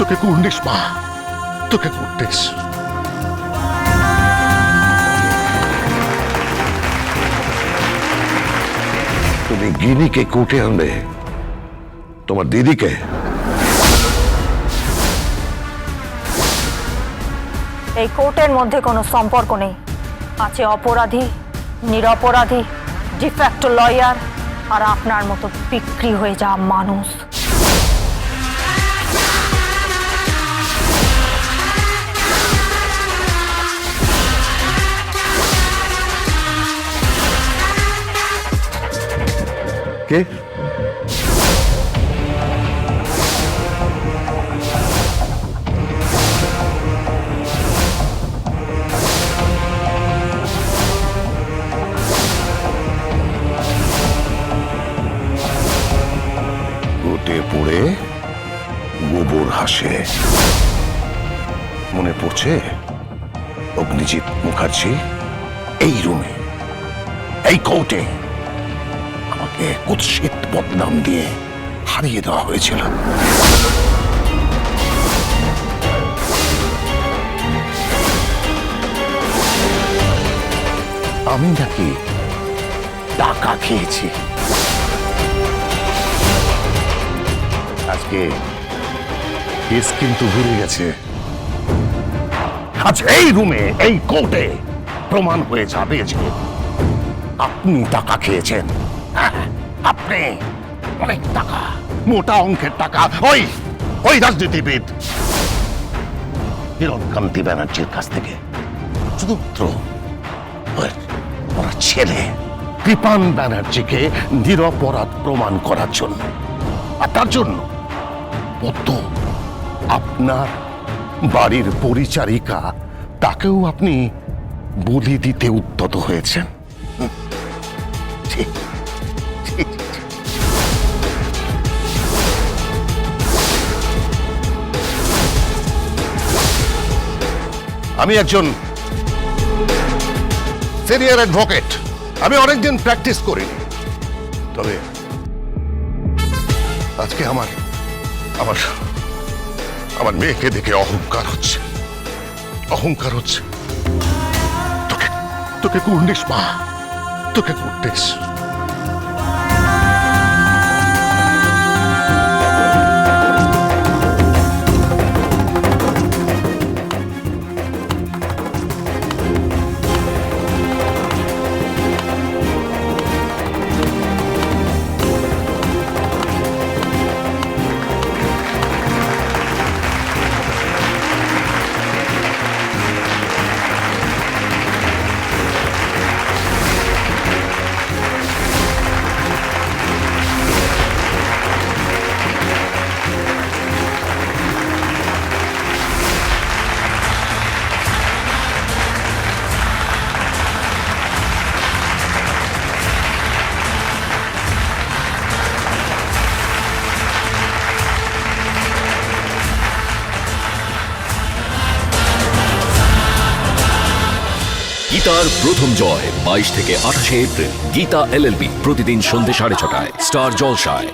তোকে কুর্নিস মা। তোকে কুর্নিস তুমি গিনিকে কুটে আনবে তোমার দিদিকে। এই কোর্টের মধ্যে কোনো সম্পর্ক নেই। আছে অপরাধী নিরপরাধী ডিফ্যাক্টো লয়ার আর আপনার মতো বিক্রি হয়ে যাওয়া মানুষ। কে গোটে পড়ে গোবর হাসে। মনে পড়ছে? অগ্নিজিৎ মুখার্জি এই রুমে এই কোর্টে। আমাকে কুৎসিত বদনাম দিয়ে হারিয়ে দেওয়া হয়েছিল। আমি নাকি টাকা খেয়েছি। আজকে কেস কিন্তু ঘুরে গেছে। আজ এই রুমে, এই কোর্টে প্রমাণ হয়ে যাবে যে আপনি টাকা খেয়েছেন। আপনি অনেক টাকা। মোটা অঙ্কের টাকা। ওই ওই রাজনীতিবিদ। হিরণকান্তি ব্যানার্জির কাছ থেকে শুধুমাত্র ছেলে কৃপান ব্যানার্জিকে নিরপরাধ প্রমাণ করার জন্য। আর তার জন্য পদ্ম আপনার বাড়ির পরিচারিকা তাকেও আপনি বলি দিতে উদ্যত হয়েছেন। ঠিক। আমি একজন সিনিয়র অ্যাডভোকেট আমি অনেকদিন প্র্যাকটিস করি তবে আজকে আমার আমার আমার মেয়েকে দেখে অহংকার হচ্ছে। অহংকার হচ্ছে। তোকে তোকে কুর্নিস মা। তোকে কুর্নিস গীতার প্রথম জয় বাইশ থেকে আঠাশে এপ্রিল। গীতা এলএলবি প্রতিদিন সন্ধ্যে সাড়ে ছটায়। স্টার জলসায়।